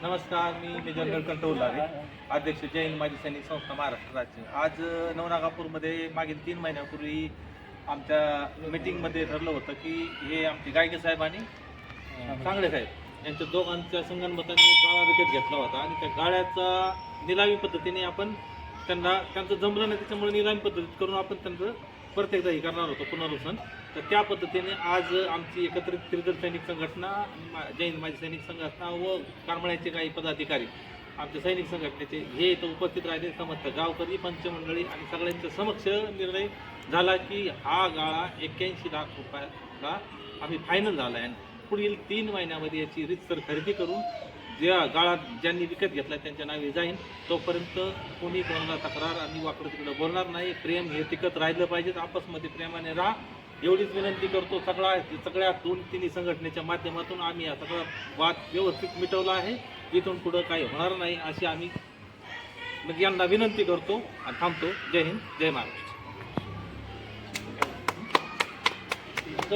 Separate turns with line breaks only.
नमस्कार मी major control उल्हारे अध्यक्ष जैन माजी सैनिक संस्था महाराष्ट्र राज्य. आज नवनागापूरमध्ये मागील तीन महिन्यापूर्वी आमच्या मिटिंगमध्ये ठरलं होतं की हे आमचे गायके साहेब आणि चांगले साहेब यांच्या दोघांच्या संगणमताने गाळा विकत घेतला होता आणि त्या गाळ्याचा निलामी पद्धतीने आपण त्यांना त्यांचं जमलं नाही त्याच्यामुळे निलामी पद्धतीत करून आपण त्यांचं परत एकदा हे करणार होतो पुनर्वसन. तर त्या पद्धतीने आज आमची एकत्रित त्रिदल सैनिक संघटना मा- जैन माजी सैनिक संघटना व कारमळ्याचे काही पदाधिकारी आमच्या सैनिक संघटनेचे हे इथं उपस्थित राहिले. समस्त गावकरी पंचमंडळी आणि सगळ्यांच्या समक्ष निर्णय झाला की हा गाळा एक्क्याऐंशी लाख रुपयाला आम्ही फायनल झाला आहे. आणि पुढील तीन महिन्यामध्ये याची रितसर खरेदी करून ज्या गाळात ज्यांनी विकत घेतला त्यांच्या नावे जाईन. तोपर्यंत कोणी कोणाला तक्रार आणि वाकडं तिकडं बोलणार नाही. प्रेम हे टिकत राहिलं पाहिजे. आपसमध्ये प्रेमाने राहा. एवढीच विनंती करतो सगळा सगळ्या दोन तिन्ही संघटनेच्या माध्यमातून आम्ही हा सगळा वाद व्यवस्थित मिटवला आहे. इथून पुढं काही होणार नाही अशी आम्ही मग यांना विनंती करतो आणि थांबतो. जय हिंद. जय महाराष्ट्र.